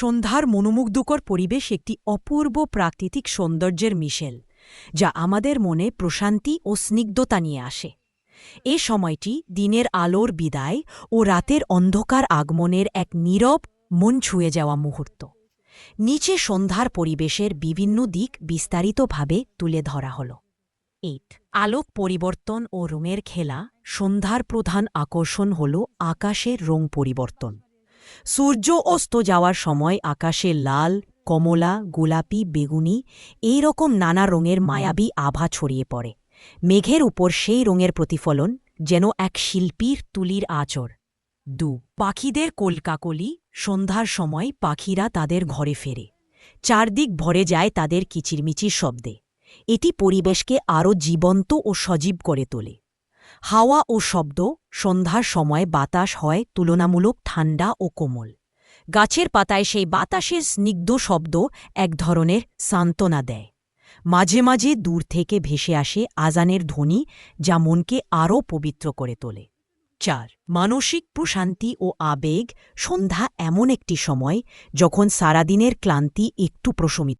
সন্ধ্যার মনোমুগ্ধকর পরিবেশ একটি অপূর্ব প্রাকৃতিক সৌন্দর্যের মিশেল, যা আমাদের মনে প্রশান্তি ও স্নিগ্ধতা নিয়ে আসে। এ সময়টি দিনের আলোর বিদায় ও রাতের অন্ধকার আগমনের এক নীরব, মন ছুঁয়ে যাওয়া মুহূর্ত। নিচে সন্ধ্যার পরিবেশের বিভিন্ন দিক বিস্তারিতভাবে তুলে ধরা হল। এইট, আলোক পরিবর্তন ও রঙের খেলা, সন্ধ্যার প্রধান আকর্ষণ হল আকাশের রং পরিবর্তন। সূর্য অস্ত যাওয়ার সময় আকাশে লাল, কমলা, গোলাপি, বেগুনি এই রকম নানা রঙের মায়াবী আভা ছড়িয়ে পড়ে। মেঘের উপর সেই রঙের প্রতিফলন যেন এক শিল্পীর তুলির আচর দু, পাখিদের কলকাকলি, সন্ধ্যার সময় পাখিরা তাদের ঘরে ফেরে। চারদিক ভরে যায় তাদের কিচিরমিচির শব্দে। এটি পরিবেশকে আরও জীবন্ত ও সজীব করে তোলে। হাওয়া ও শব্দ সন্ধ্যার সময় বাতাস হয় তুলনামূলক ঠান্ডা ও কোমল। গাছের পাতায় সেই বাতাসের স্নিগ্ধ শব্দ এক ধরনের সান্ত্বনা দেয়। মাঝে মাঝে দূর থেকে ভেসে আসে আজানের ধ্বনি যা মনকে আরও পবিত্র করে তোলে। চার, মানসিক প্রশান্তি ও আবেগ সন্ধ্যা এমন একটি সময় যখন সারাদিনের ক্লান্তি একটু প্রশমিত